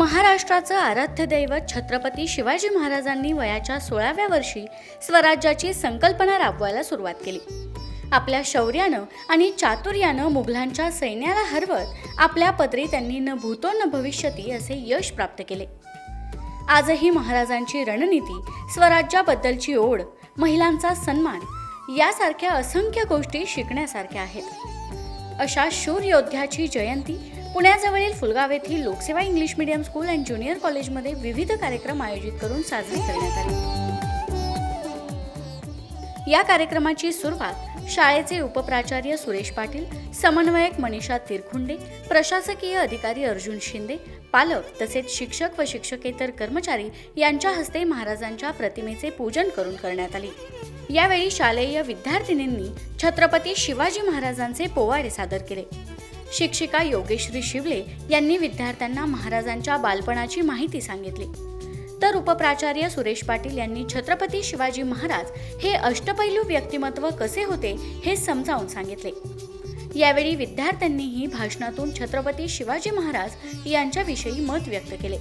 महाराष्ट्राचं आराध्य दैवत छत्रपती शिवाजी महाराजांनी वयाच्या सोळाव्या वर्षी स्वराज्याची संकल्पना राबवायला सुरुवात केली. आपल्या शौर्यानं आणि चातुर्यानं मुघलांच्या सैन्याला हरवत आपल्या पदरी त्यांनी न भूतो न भविष्यती असे यश प्राप्त केले. आजही महाराजांची रणनीती स्वराज्याबद्दलची ओढ महिलांचा सन्मान यासारख्या असंख्य गोष्टी शिकण्यासारख्या आहेत. अशा शूर योद्ध्याची जयंती पुण्याजवळील फुलगाव येथील Lokseva English medium school and junior कॉलेजमध्ये विविध कार्यक्रम आयोजित करून साजरे करण्यात आले. या कार्यक्रमाची सुरुवात शाळेचे उपप्राचार्य सुरेश पाटील समन्वयक मनीषा तिरखुंडे प्रशासकीय अधिकारी अर्जुन शिंदे पालक तसेच शिक्षक व शिक्षकेतर कर्मचारी यांच्या हस्ते महाराजांच्या प्रतिमेचे पूजन करून करण्यात आले. यावेळी शालेय विद्यार्थिनींनी छत्रपती शिवाजी महाराजांचे पोवाडे सादर केले. शिक्षिका योगेश्री शिवले यांनी विद्यार्थ्यांना महाराजांच्या बालपणाची माहिती सांगितली. तर उपप्राचार्य सुरेश पाटील यांनी छत्रपती शिवाजी महाराज हे अष्टपैलू व्यक्तिमत्व कसे होते हे समजावून सांगितले. यावेळी विद्यार्थ्यांनीही भाषणातून छत्रपती शिवाजी महाराज यांच्याविषयी मत व्यक्त केले.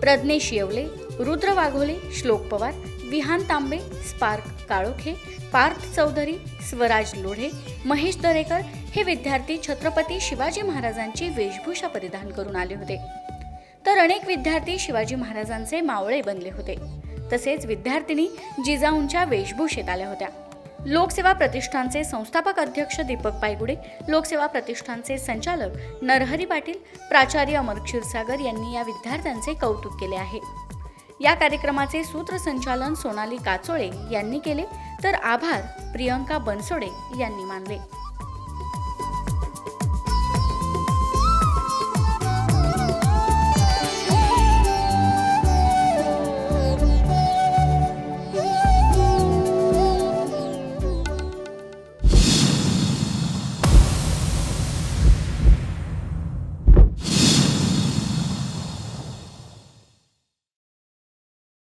प्रज्ञेश येवले रुद्र वाघोले श्लोक पवार विहान तांबे स्पार्क काळोखे पार्थ चौधरी स्वराज लोढे महेश दरेकर हे विद्यार्थी छत्रपती शिवाजी महाराजांची वेशभूषा परिधान करून आले होते. तर अनेक विद्यार्थी शिवाजी महाराजांचे मावळे बनले होते. तसेच विद्यार्थिनी जिजाऊंच्या वेशभूषेत आल्या होत्या. लोकसेवा प्रतिष्ठानचे संस्थापक अध्यक्ष दीपक पायगुडे लोकसेवा प्रतिष्ठानचे संचालक नरहरी पाटील प्राचार्य अमर क्षीरसागर यांनी या विद्यार्थ्यांचे कौतुक केले आहे. या कार्यक्रमाचे सूत्रसंचालन सोनाली काचोळे यांनी केले. तर आभार प्रियंका बनसोडे यांनी मानले.